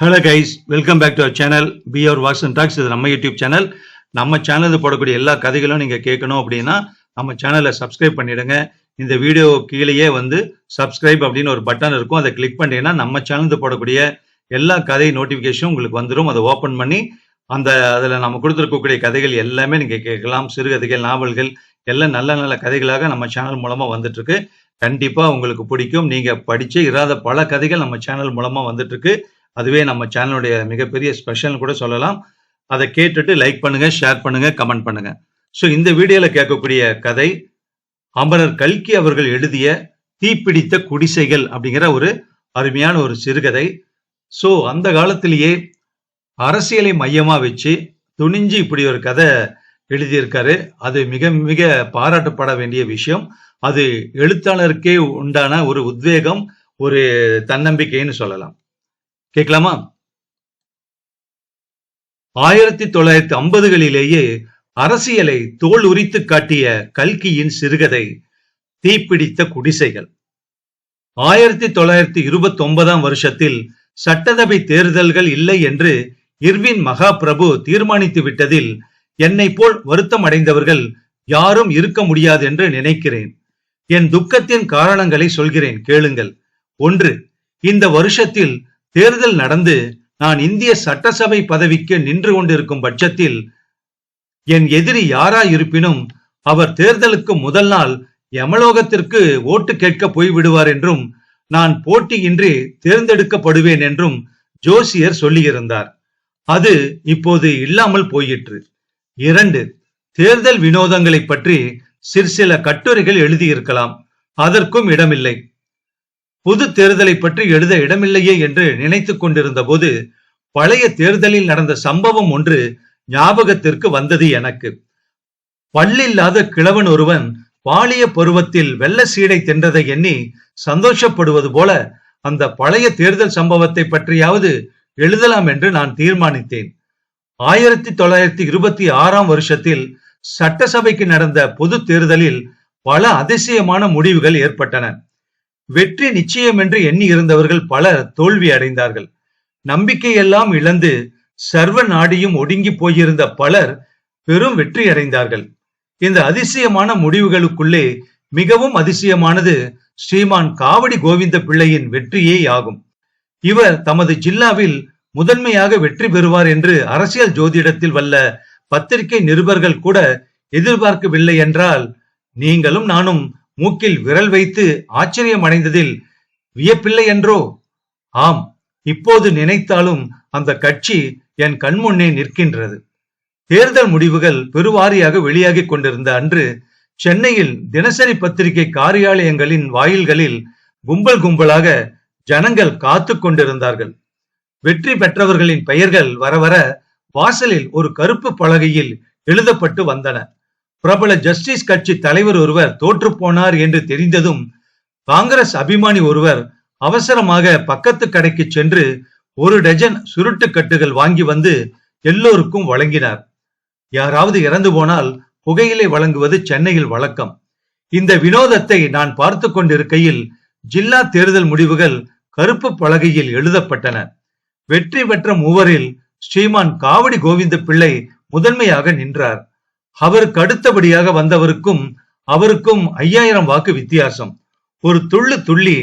Hello guys welcome back to our channel B our walks and talks இது நம்ம YouTube channel நம்ம சேனலில் போடக்கூடிய எல்லா கதைகளும் நீங்கள் கேட்கணும் அப்படின்னா நம்ம சேனலை சப்ஸ்கிரைப் பண்ணிடுங்க. இந்த வீடியோ கீழேயே வந்து சப்ஸ்கிரைப் அப்படின்னு ஒரு பட்டன் இருக்கும். அதை கிளிக் பண்ணிங்கன்னா நம்ம சேனலில் போடக்கூடிய எல்லா கதை நோட்டிஃபிகேஷனும் உங்களுக்கு வந்துடும் அதை ஓப்பன் பண்ணி அந்த அதில் நம்ம கொடுத்துருக்கக்கூடிய கதைகள் எல்லாமே நீங்கள் கேட்கலாம். சிறுகதைகள் நாவல்கள் எல்லாம் நல்ல நல்ல கதைகளாக நம்ம சேனல் மூலமாக வந்துட்டுருக்கு. கண்டிப்பாக உங்களுக்கு பிடிக்கும். நீங்கள் படித்து இராத பல கதைகள் நம்ம சேனல் மூலமாக வந்துட்டுருக்கு. அதுவே நம்ம சேனலுடைய மிகப்பெரிய ஸ்பெஷல் கூட சொல்லலாம். அதை கேட்டுட்டு லைக் பண்ணுங்க ஷேர் பண்ணுங்க கமெண்ட் பண்ணுங்க. ஸோ இந்த வீடியோல கேட்கக்கூடிய கதை அமரர் கல்கி அவர்கள் எழுதிய தீப்பிடித்த குடிசைகள் அப்படிங்கிற ஒரு அருமையான ஒரு சிறுகதை. ஸோ அந்த காலத்திலேயே அரசியலை மையமா வச்சு துணிஞ்சு இப்படி ஒரு கதை எழுதியிருக்காரு. அது மிக மிக பாராட்டப்பட வேண்டிய விஷயம். அது எழுத்தாளருக்கே உண்டான ஒரு உத்வேகம் ஒரு தன்னம்பிக்கைன்னு சொல்லலாம். கேட்கலாமா? ஆயிரத்தி தொள்ளாயிரத்தி ஐம்பதுகளிலேயே அரசியலை தோல் உரித்து காட்டிய கல்கியின் சிறுகதை தீப்பிடித்த குடிசைகள். ஆயிரத்தி தொள்ளாயிரத்தி இருபத்தி ஒன்பதாம் வருஷத்தில் சட்டசபை தேர்தல்கள் இல்லை என்று இர்வின் மகாபிரபு தீர்மானித்து விட்டதில் என்னை போல் வருத்தம் அடைந்தவர்கள் யாரும் இருக்க முடியாது என்று நினைக்கிறேன். என் துக்கத்தின் காரணங்களை சொல்கிறேன் கேளுங்கள். ஒன்று இந்த வருஷத்தில் தேர்தல் நடந்து நான் இந்திய சட்டசபை பதவிக்கு நின்று கொண்டிருக்கும் பட்சத்தில் என் எதிரி யாராயிருப்பினும் அவர் தேர்தலுக்கு முதல் நாள் யமலோகத்திற்கு ஓட்டு கேட்க போய்விடுவார் என்றும் நான் போட்டியின்றி தேர்ந்தெடுக்கப்படுவேன் என்றும் ஜோசியர் சொல்லியிருந்தார். அது இப்போது இல்லாமல் போயிற்று. இரண்டு தேர்தல் வினோதங்களை பற்றி சிற்சில கட்டுரைகள் எழுதியிருக்கலாம். அதற்கும் இடமில்லை. புது தேர்தலை பற்றி எழுத இடமில்லையே என்று நினைத்துக் கொண்டிருந்த போது பழைய தேர்தலில் நடந்த சம்பவம் ஒன்று ஞாபகத்திற்கு வந்தது எனக்கு. பல்லில்லாத கிழவன் ஒருவன் பாலிய பருவத்தில் வெள்ள சீடை தின்றதை எண்ணி சந்தோஷப்படுவது போல அந்த பழைய தேர்தல் சம்பவத்தை பற்றியாவது எழுதலாம் என்று நான் தீர்மானித்தேன். ஆயிரத்தி தொள்ளாயிரத்தி இருபத்தி ஆறாம் வருஷத்தில் சட்டசபைக்கு நடந்த பொது தேர்தலில் பல அதிசயமான முடிவுகள் ஏற்பட்டன. வெற்றி நிச்சயம் என்று எண்ணி இருந்தவர்கள் பலர் தோல்வி அடைந்தார்கள். நம்பிக்கையெல்லாம் இழந்து சர்வ நாடியும் ஒடுங்கி போயிருந்த பலர் பெரும் வெற்றி அடைந்தார்கள். இந்த அதிசயமான முடிவுகளுக்குள்ளே மிகவும் அதிசயமானது ஸ்ரீமான் காவடி கோவிந்த பிள்ளையின் வெற்றியே ஆகும். இவர் தமது ஜில்லாவில் முதன்மையாக வெற்றி பெறுவார் என்று அரசியல் ஜோதிடத்தில் வல்ல பத்திரிகை நிருபர்கள் கூட எதிர்பார்க்கவில்லை என்றால் நீங்களும் நானும் மூக்கில் விரல் வைத்து ஆச்சரியம் அடைந்ததில் வியப்பில்லை என்றோ ஆம் இப்போது நினைத்தாலும் அந்த கட்சி என் கண்முன்னே நிற்கின்றது. தேர்தல் முடிவுகள் பெருவாரியாக வெளியாகிக் கொண்டிருந்த அன்று சென்னையில் தினசரி பத்திரிகை காரியாலயங்களின் வாயில்களில் கும்பல் கும்பலாக ஜனங்கள் காத்து கொண்டிருந்தார்கள். வெற்றி பெற்றவர்களின் பெயர்கள் வர வர வாசலில் ஒரு கருப்பு பலகையில் எழுதப்பட்டு வந்தன. பிரபல ஜஸ்டிஸ் கட்சி தலைவர் ஒருவர் தோற்று போனார் என்று தெரிந்ததும் காங்கிரஸ் அபிமானி ஒருவர் அவசரமாக பக்கத்து கடைக்கு சென்று ஒரு டஜன் சுருட்டு கட்டுகள் வாங்கி வந்து எல்லோருக்கும் வழங்கினார். யாராவது இறந்து போனால் புகையிலை வழங்குவது சென்னையில் வழக்கம். இந்த வினோதத்தை நான் பார்த்து கொண்டிருக்கையில் ஜில்லா தேர்தல் முடிவுகள் கருப்பு பலகையில் எழுதப்பட்டன. வெற்றி பெற்ற மூவரில் ஸ்ரீமான் காவடி கோவிந்த பிள்ளை முதன்மையாக நின்றார். அவருக்கு அடுத்தபடியாக வந்தவருக்கும் அவருக்கும் ஐயாயிரம் வாக்கு வித்தியாசம். ஒரு துள்ளு துள்ளி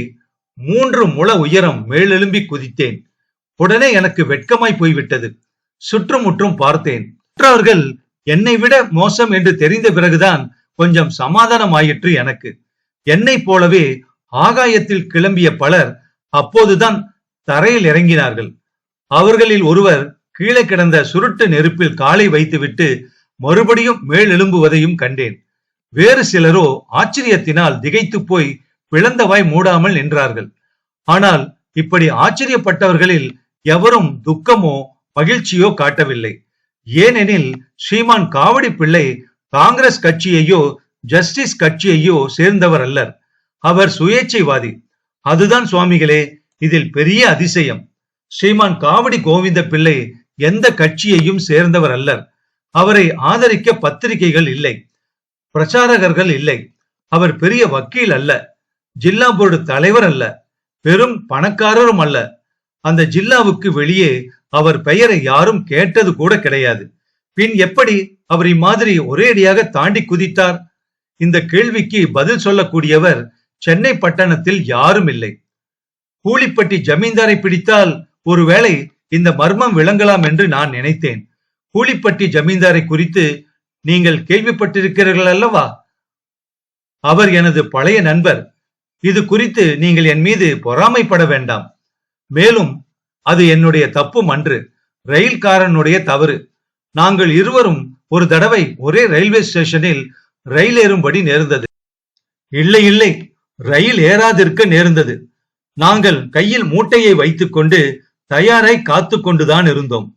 மூன்று முழ உயரம் மேலெலும்பி குதித்தேன். உடனே எனக்கு வெட்கமாய் போய்விட்டது. சுற்றுமுற்றும் பார்த்தேன். மற்றவர்கள் என்னை விட மோசம் என்று தெரிந்த பிறகுதான் கொஞ்சம் சமாதானம் ஆயிற்று எனக்கு. என்னை போலவே ஆகாயத்தில் கிளம்பிய பலர் அப்போதுதான் தரையில் இறங்கினார்கள். அவர்களில் ஒருவர் கீழே கிடந்த சுருட்டு நெருப்பில் காலை வைத்துவிட்டு மறுபடியும் மேலெழும்புவதையும் கண்டேன். வேறு சிலரோ ஆச்சரியத்தினால் திகைத்து போய் பிளந்தவாய் மூடாமல் நின்றார்கள். ஆனால் இப்படி ஆச்சரியப்பட்டவர்களில் எவரும் துக்கமோ மகிழ்ச்சியோ காட்டவில்லை. ஏனெனில் ஸ்ரீமான் காவடி பிள்ளை காங்கிரஸ் கட்சியையோ ஜஸ்டிஸ் கட்சியையோ சேர்ந்தவர் அல்லர். அவர் சுயேட்சைவாதி. அதுதான் சுவாமிகளே இதில் பெரிய அதிசயம். ஸ்ரீமான் காவடி கோவிந்த பிள்ளை எந்த கட்சியையும் சேர்ந்தவர் அல்லர். அவரை ஆதரிக்க பத்திரிகைகள் இல்லை பிரச்சாரகர்கள் இல்லை. அவர் பெரிய வக்கீல் அல்ல ஜில்லா போர்டு தலைவர் அல்ல பெரும் பணக்காரரும் அல்ல. அந்த ஜில்லாவுக்கு வெளியே அவர் பெயரை யாரும் கேட்டது கூட கிடையாது. பின் எப்படி அவர் இம்மாதிரி ஒரேடியாக தாண்டி குதித்தார்? இந்த கேள்விக்கு பதில் சொல்லக்கூடியவர் சென்னை பட்டணத்தில் யாரும் இல்லை. கூலிப்பட்டி ஜமீன்தாரை பிடித்தால் ஒருவேளை இந்த மர்மம் விளங்கலாம் என்று நான் நினைத்தேன். கூலிப்பட்டி ஜமீன்தாரை குறித்து நீங்கள் கேள்விப்பட்டிருக்கிறீர்கள் அல்லவா? அவர் எனது பழைய நண்பர். இது குறித்து நீங்கள் என் மீது பொறாமைப்பட வேண்டாம். மேலும் அது என்னுடைய தப்பும் அன்று ரயில்காரனுடைய தவறு. நாங்கள் இருவரும் ஒரு தடவை ஒரே ரயில்வே ஸ்டேஷனில் ரயில் ஏறும்படி நேர்ந்தது. இல்லை இல்லை. ரயில் ஏறாதிருக்க நேர்ந்தது. நாங்கள் கையில் மூட்டையை வைத்துக்கொண்டு தயாராய் காத்து கொண்டுதான் இருந்தோம்.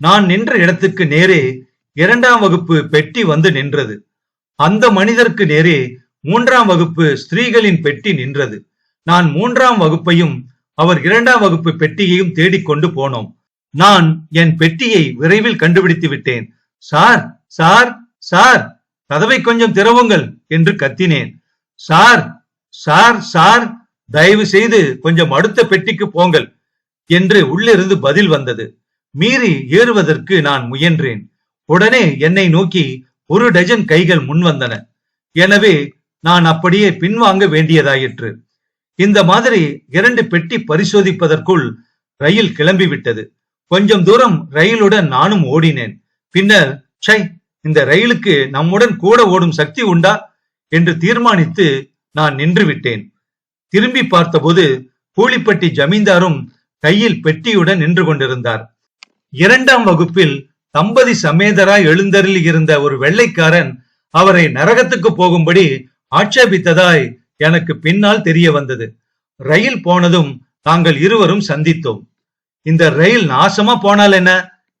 நான் நின்ற இடத்துக்கு நேரே இரண்டாம் வகுப்பு பெட்டி வந்து நின்றது. அந்த மனிதருக்கு நேரே மூன்றாம் வகுப்பு ஸ்திரீகளின் பெட்டி நின்றது. நான் மூன்றாம் வகுப்பையும் அவர் இரண்டாம் வகுப்பு பெட்டியையும் தேடிக்கொண்டு போனோம். நான் என் பெட்டியை விரைவில் கண்டுபிடித்து விட்டேன். சார் சார் சார் கதவை கொஞ்சம் திறவுங்கள் என்று கத்தினேன். சார் சார் சார் தயவு செய்து கொஞ்சம் அடுத்த பெட்டிக்கு போங்கள் என்று உள்ளிருந்து பதில் வந்தது. மீறி ஏறுவதற்கு நான் முயன்றேன். உடனே என்னை நோக்கி ஒரு டஜன் கைகள் முன் வந்தன எனவே நான் அப்படியே பின்வாங்க வேண்டியதாயிற்று. இந்த மாதிரி இரண்டு பெட்டி பரிசோதிப்பதற்குள் ரயில் கிளம்பிவிட்டது. கொஞ்சம் தூரம் ரயிலுடன் நானும் ஓடினேன். பின்னர் சை இந்த ரயிலுக்கு நம்முடன் கூட ஓடும் சக்தி உண்டா? என்று தீர்மானித்து நான் நின்று விட்டேன் திரும்பி பார்த்தபோது கூலிப்பட்டி ஜமீன்தாரும் கையில் பெட்டியுடன் நின்று கொண்டிருந்தார். இரண்டாம் வகுப்பில் தம்பதி சமேதராய் எழுந்தருளி இருந்த ஒரு வெள்ளைக்காரன் அவரை நரகத்துக்கு போகும்படி ஆட்சேபித்ததாய் எனக்கு பின்னால் தெரிய வந்தது. ரயில் போனதும் நாங்கள் இருவரும் சந்தித்தோம். இந்த ரயில் நாசமா போனால் என்ன?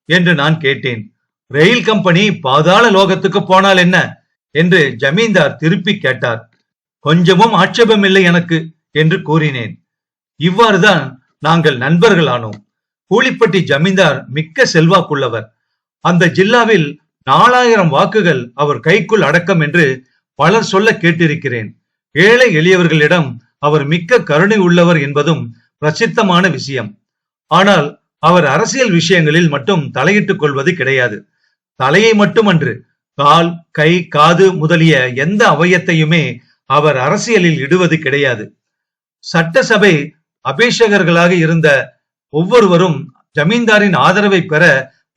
என்று நான் கேட்டேன். ரயில் கம்பெனி பாதாள லோகத்துக்கு போனால் என்ன? என்று ஜமீன்தார் திருப்பி கேட்டார். கொஞ்சமும் ஆட்சேபம் இல்லை எனக்கு என்று கூறினேன். இவ்வாறுதான் நாங்கள் நண்பர்களானோம் கூலிப்பட்டி ஜமீன்தார் மிக்க செல்வாக்குள்ளவர். அந்த ஜில்லாவில் நாலாயிரம் வாக்குகள் அவர் கைக்குள் அடக்கம் என்று பலர் சொல்ல கேட்டிருக்கிறேன். ஏழை எளியவர்களிடம் அவர் மிக்க கருணை உள்ளவர் என்பதும் பிரசித்தமான விஷயம். ஆனால் அவர் அரசியல் விஷயங்களில் மட்டும் தலையிட்டுக் கொள்வது கிடையாது. தலையை மட்டுமன்று கால் கை காது முதலிய எந்த அவயத்தையுமே அவர் அரசியலில் இடுவது கிடையாது. சட்டசபை அபேஷகர்களாக இருந்த ஒவ்வொருவரும் ஜமீன்தாரின் ஆதரவை பெற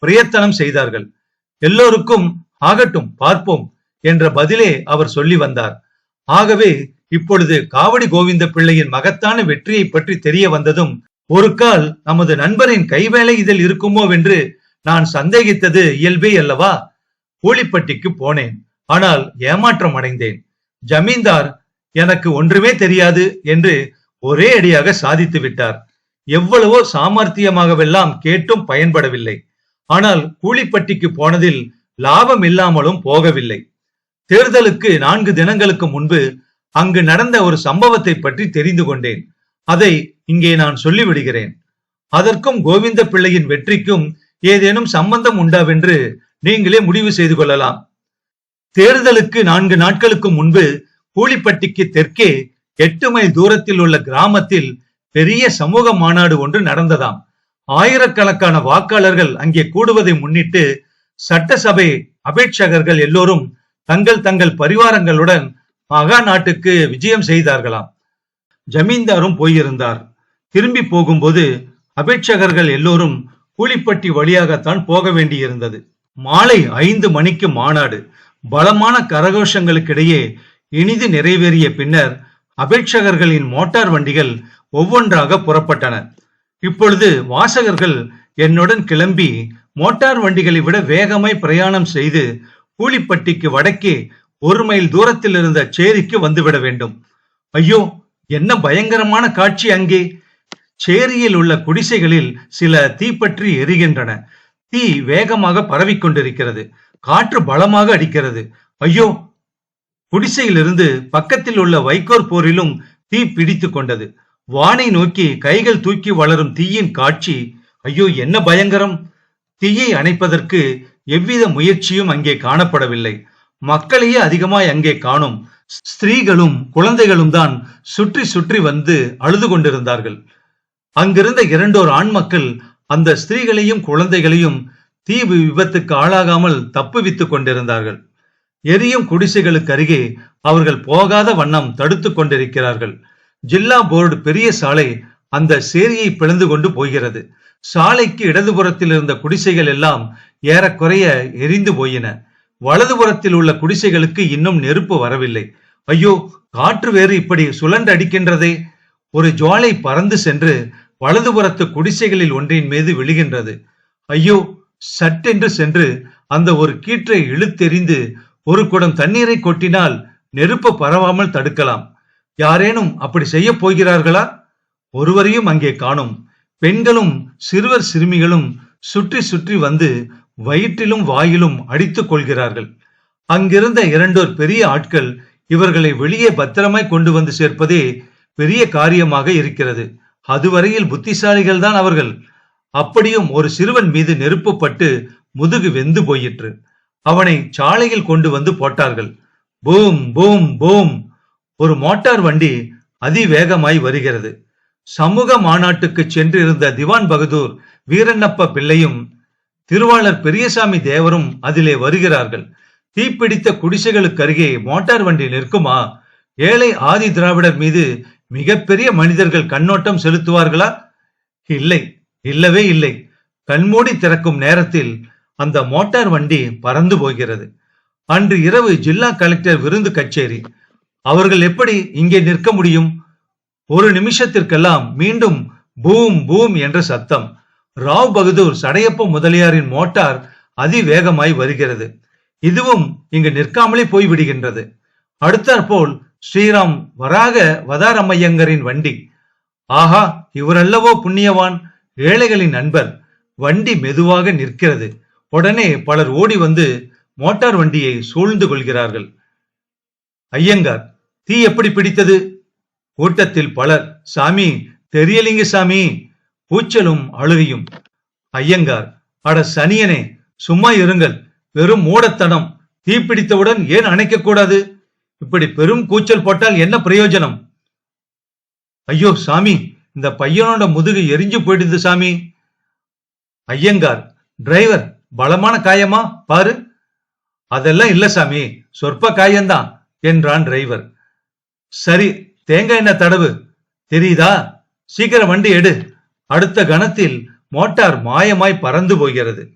பிரயத்தனம் செய்தார்கள். எல்லோருக்கும் ஆகட்டும் பார்ப்போம் என்ற பதிலே அவர் சொல்லி வந்தார். ஆகவே இப்பொழுது காவடி கோவிந்த பிள்ளையின் மகத்தான வெற்றியை பற்றி தெரிய வந்ததும் ஒரு கால் நமது நண்பரின் கைவேலை இதில் இருக்குமோ என்று நான் சந்தேகித்தது இயல்பே அல்லவா? கூலிப்பட்டிக்கு போனேன். ஆனால் ஏமாற்றம் அடைந்தேன். ஜமீன்தார் எனக்கு ஒன்றுமே தெரியாது என்று ஒரே அடியாக சாதித்து விட்டார். எவ்வளவோ சாமர்த்தியமாகவெல்லாம் கேட்டும் பயன்படவில்லை. ஆனால் கூலிப்பட்டிக்கு போனதில் லாபம் இல்லாமலும் போகவில்லை. தேர்தலுக்கு நான்கு தினங்களுக்கு முன்பு அங்கு நடந்த ஒரு சம்பவத்தை பற்றி தெரிந்து கொண்டேன். அதை இங்கே நான் சொல்லிவிடுகிறேன். அதற்கும் கோவிந்த பிள்ளையின் வெற்றிக்கும் ஏதேனும் சம்பந்தம் உண்டாவென்று நீங்களே முடிவு செய்து கொள்ளலாம். தேர்தலுக்கு நான்கு நாட்களுக்கு முன்பு கூலிப்பட்டிக்கு தெற்கே எட்டு மைல் தூரத்தில் உள்ள கிராமத்தில் பெரிய சமூக மாநாடு ஒன்று நடந்ததாம். ஆயிரக்கணக்கான வாக்காளர்கள் அங்கே கூடுவதை முன்னிட்டு சட்டசபை அபேட்சகர்கள் எல்லோரும் தங்கள் தங்கள் பரிவாரங்களுடன் மகா நாட்டுக்கு விஜயம் செய்தார்களாம். ஜமீன்தாரும் போயிருந்தார். திரும்பி போகும்போது அபேட்சகர்கள் எல்லோரும் கூலிப்பட்டி வழியாகத்தான் போக வேண்டியிருந்தது. மாலை ஐந்து மணிக்கு மாநாடு. பலமான கரகோஷங்களுக்கிடையே இனிது நிறைவேறிய பின்னர் அபேட்சகர்களின் மோட்டார் வண்டிகள் ஒவ்வொன்றாக புறப்பட்டன. இப்பொழுது வாசகர்கள் என்னுடன் கிளம்பி மோட்டார் வண்டிகளை விட வேகமாய் பிரயாணம் செய்து கூலிப்பட்டிக்கு வடக்கே ஒரு மைல் தூரத்தில் இருந்த சேரிக்கு வந்துவிட வேண்டும். ஐயோ என்ன பயங்கரமான காட்சி அங்கே! சேரியில் உள்ள குடிசைகளில் சில தீப்பற்றி எரிகின்றன. தீ வேகமாக பரவிக் கொண்டிருக்கிறது காற்று பலமாக அடிக்கிறது. ஐயோ! குடிசையிலிருந்து பக்கத்தில் உள்ள வைக்கோர் போரிலும் தீ பிடித்து கொண்டது. வானை நோக்கி கைகள் தூக்கி வளரும் தீயின் காட்சி. ஐயோ என்ன பயங்கரம்! தீயை அணைப்பதற்கு எவ்வித முயற்சியும் அங்கே காணப்படவில்லை. மக்களையே அதிகமாய் அங்கே காணும் ஸ்திரீகளும் குழந்தைகளும் தான் சுற்றி சுற்றி வந்து அழுது கொண்டிருந்தார்கள். அங்கிருந்த இரண்டோர் ஆண் மக்கள் அந்த ஸ்திரீகளையும் குழந்தைகளையும் தீ விபத்துக்கு ஆளாகாமல் தப்புவித்துக் கொண்டிருந்தார்கள். எரியும் குடிசைகளுக்கு அருகே அவர்கள் போகாத வண்ணம் தடுத்து கொண்டிருக்கிறார்கள். ஜில்லா போர்டு பெரிய சாலை அந்த சேரியை பிளந்து கொண்டு போகிறது. சாலைக்கு இடதுபுறத்தில் இருந்த குடிசைகள் எல்லாம் ஏறக்குறைய எரிந்து போயின. வலதுபுறத்தில் உள்ள குடிசைகளுக்கு இன்னும் நெருப்பு வரவில்லை. ஐயோ காற்று வேறு இப்படி சுழன்று அடிக்கின்றதே. ஒரு ஜுவாலை பறந்து சென்று வலதுபுறத்து குடிசைகளில் ஒன்றின் மீது விழுகின்றது. ஐயோ சட்டென்று சென்று அந்த ஒரு கீற்றை இழுத்தெறிந்து ஒரு குடம் தண்ணீரை கொட்டினால் நெருப்பு பரவாமல் தடுக்கலாம். யாரேனும் அப்படி செய்ய போகிறார்களா? ஒருவரையும் அங்கே காணும். பெண்களும் சிறுவர் சிறுமிகளும் சுற்றி சுற்றி வந்து வயிற்றிலும் வாயிலும் அடித்துக் கொள்கிறார்கள். அங்கிருந்த இரண்டோர் பெரிய ஆட்கள் இவர்களை வெளியே பத்திரமாய் கொண்டு வந்து சேர்ப்பதே பெரிய காரியமாக இருக்கிறது. அதுவரையில் புத்திசாலிகள் தான் அவர்கள். அப்படியும் ஒரு சிறுவன் மீது நெருப்புப்பட்டு முதுகு வெந்து போயிற்று. அவனை சாலையில் கொண்டு வந்து போட்டார்கள். பூம் பூம் பூம் ஒரு மோட்டார் வண்டி அதிவேகமாய் வருகிறது. சமூக மாநாட்டுக்கு சென்றிருந்த திவான் பகதூர் வீரண்ணப்ப பிள்ளையும் திருவாளர் பெரியசாமி தேவரும் அதிலே வருகிறார்கள். தீப்பிடித்த குடிசைகளுக்கு அருகே மோட்டார் வண்டி நிற்குமா? ஏழை ஆதி திராவிடர் மீது மிகப்பெரிய மனிதர்கள் கண்ணோட்டம் செலுத்துவார்களா? இல்லை இல்லவே இல்லை. கண்மூடி திறக்கும் நேரத்தில் அந்த மோட்டார் வண்டி பறந்து போகிறது. அன்று இரவு ஜில்லா கலெக்டர் விருந்து கச்சேரி. அவர்கள் எப்படி இங்கே நிற்க முடியும்? ஒரு நிமிஷத்திற்கெல்லாம் மீண்டும் பூம் பூம் என்ற சத்தம். ராவ் பகதூர் சடையப்ப முதலியாரின் மோட்டார் அதிவேகமாய் வருகிறது. இதுவும் இங்கு நிற்காமலே போய்விடுகின்றது. அடுத்தாற்போல் ஸ்ரீராம் வராக வதாரமையங்கரின் வண்டி. ஆஹா இவரல்லவோ புண்ணியவான் ஏழைகளின் நண்பர். வண்டி மெதுவாக நிற்கிறது. உடனே பலர் ஓடி வந்து மோட்டார் வண்டியை சூழ்ந்து கொள்கிறார்கள். ஐயங்கார் தீ எப்படி பிடித்தது? கூட்டத்தில் பலர் சாமி தெரியலிங்க சாமி. கூச்சலும் அழுகையும். ஐயங்கார் அட சனியனே சும்மா இருங்கள். வெறும் மூடத்தனம். தீப்பிடித்தவுடன் ஏன் அணைக்க கூடாது? இப்படி பெரும் கூச்சல் போட்டால் என்ன பிரயோஜனம்? ஐயோ சாமி இந்த பையனோட முதுகு எரிஞ்சு போயிடுது சாமி. ஐயங்கார் டிரைவர் பலமான காயமா? பாரு. அதெல்லாம் இல்ல சாமி சொற்ப காயம்தான் என்றான் டிரைவர். சரி தேங்காய் எண்ணெய் தடவு. தெரியுதா? சீக்கிரம் வண்டி எடு. அடுத்த கணத்தில் மோட்டார் மாயமாய் பறந்து போகிறது.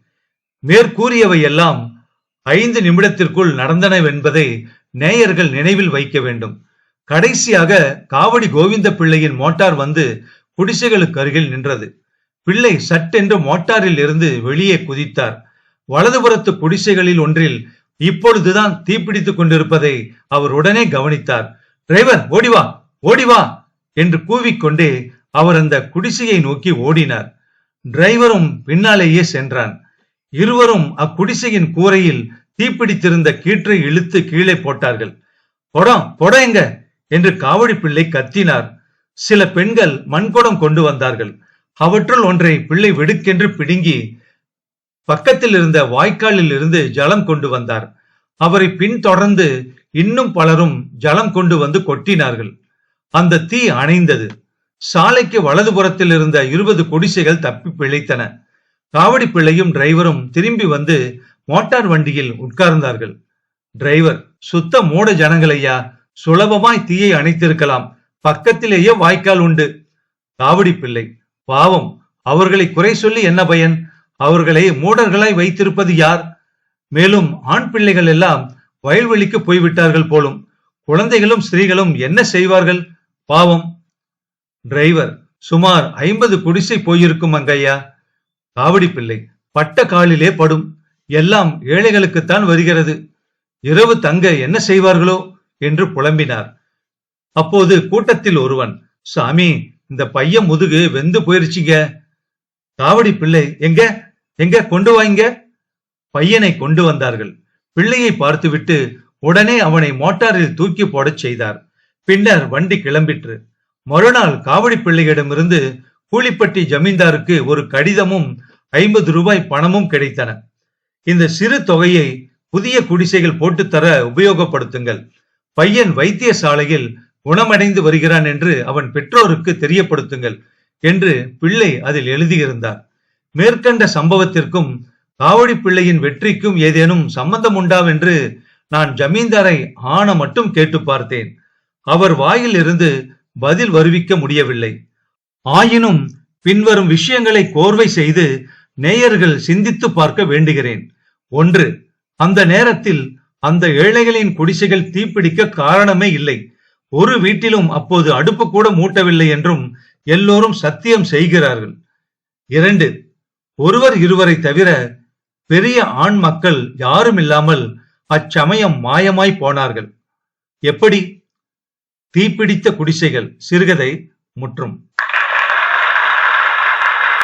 மேற்கூறியவை எல்லாம் ஐந்து நிமிடத்திற்குள் நடந்தனவென்பதை நேயர்கள் நினைவில் வைக்க வேண்டும். கடைசியாக காவடி கோவிந்த பிள்ளையின் மோட்டார் வந்து குடிசைகளுக்கு அருகில் நின்றது. பிள்ளை சட்டென்று மோட்டாரில் இருந்து வெளியே குதித்தார். வலதுபுறத்து குடிசைகளில் ஒன்றில் இப்பொழுதுதான் தீப்பிடித்துக் கொண்டிருப்பதை அவர் உடனே கவனித்தார். டிரைவர் ஓடிவா ஓடிவா என்று கூவிக்கொண்டே அவர் அந்த குடிசையை நோக்கி ஓடினார். டிரைவரும் பின்னாலேயே சென்றான். இருவரும் அக்குடிசையின் கூரையில் தீப்பிடித்திருந்த கீற்றை இழுத்து கீழே போட்டார்கள். பொடம் பொட எங்க? என்று காவடி பிள்ளை கத்தினார். சில பெண்கள் மண்குடம் கொண்டு வந்தார்கள். அவற்றுள் ஒன்றை பிள்ளை வெடுக்கென்று பிடுங்கி பக்கத்தில் இருந்த வாய்க்காலில் இருந்து ஜலம் கொண்டு வந்தார். அவரை பின்தொடர்ந்து இன்னும் பலரும் ஜலம் கொண்டு வந்து கொட்டினார்கள். அந்த தீ அணைந்தது. சாலைக்கு வலதுபுறத்தில் இருந்த இருபது குடிசைகள் தப்பி பிழைத்தன. காவடி பிள்ளையும் டிரைவரும் திரும்பி வந்து மோட்டார் வண்டியில் உட்கார்ந்தார்கள். டிரைவர் சுத்த மூட ஜனங்களையா? சுலபமாய் தீயை அணைத்திருக்கலாம். பக்கத்திலேயே வாய்க்கால் உண்டு. காவடி பிள்ளை பாவம் அவர்களை குறை சொல்லி என்ன பயன்? அவர்களை மூடர்களாய் வைத்திருப்பது யார்? மேலும் ஆண் பிள்ளைகள் எல்லாம் வயல்வெளிக்கு போய்விட்டார்கள் போலும் குழந்தைகளும் ஸ்திரீகளும் என்ன செய்வார்கள்? பாவம். டிரைவர் சுமார் ஐம்பது குடிசை போயிருக்கும் அங்கையா காவடி பிள்ளை பட்ட காலிலே படும். எல்லாம் ஏழைகளுக்குத்தான் வருகிறது. இரவு தங்க என்ன செய்வார்களோ? என்று புலம்பினார். அப்போது கூட்டத்தில் ஒருவன் சாமி இந்த பையன் முதுகு வெந்து போயிருச்சுங்க. காவடி பிள்ளை எங்க? எங்க கொண்டு வாங்க பையனை கொண்டு வந்தார்கள். பிள்ளையை பார்த்துவிட்டு உடனே அவனை மோட்டாரில் தூக்கி போடச் செய்தார். பின்னர் வண்டி கிளம்பிற்று. மறுநாள் காவடி பிள்ளையிடமிருந்து கூலிப்பட்டி ஜமீன்தாருக்கு ஒரு கடிதமும் ஐம்பது ரூபாய் பணமும் கிடைத்தன. இந்த சிறு தொகையை புதிய குடிசைகள் போட்டுத்தர உபயோகப்படுத்துங்கள். பையன் வைத்தியசாலையில் குணமடைந்து வருகிறான் என்று அவன் பெற்றோருக்கு தெரியப்படுத்துங்கள் என்று பிள்ளை அதில் எழுதியிருந்தார். மேற்கண்ட சம்பவத்திற்கும் காவடி பிள்ளையின் வெற்றிக்கும் ஏதேனும் சம்பந்தம் உண்டாவென்று நான் ஜமீன்தாரை ஆன மட்டும் கேட்டு பார்த்தேன். அவர் வாயில் இருந்து பதில் வருவிக்க முடியவில்லை. ஆயினும் பின்வரும் விஷயங்களை கோர்வை செய்து நேயர்கள் சிந்தித்து பார்க்க வேண்டுகிறேன். ஒன்று அந்த நேரத்தில் அந்த ஏழைகளின் குடிசைகள் தீப்பிடிக்க காரணமே இல்லை. ஒரு வீட்டிலும் அப்போது அடுப்பு கூட மூட்டவில்லை என்றும் எல்லோரும் சத்தியம் செய்கிறார்கள். இரண்டு ஒருவர் இருவரை தவிர பெரிய ஆண் மக்கள் யாரும் இல்லாமல் அச்சமயம் மாயமாய் போனார்கள். எப்படி? தீப்பிடித்த குடிசைகள் சிறுகதை முற்றும்.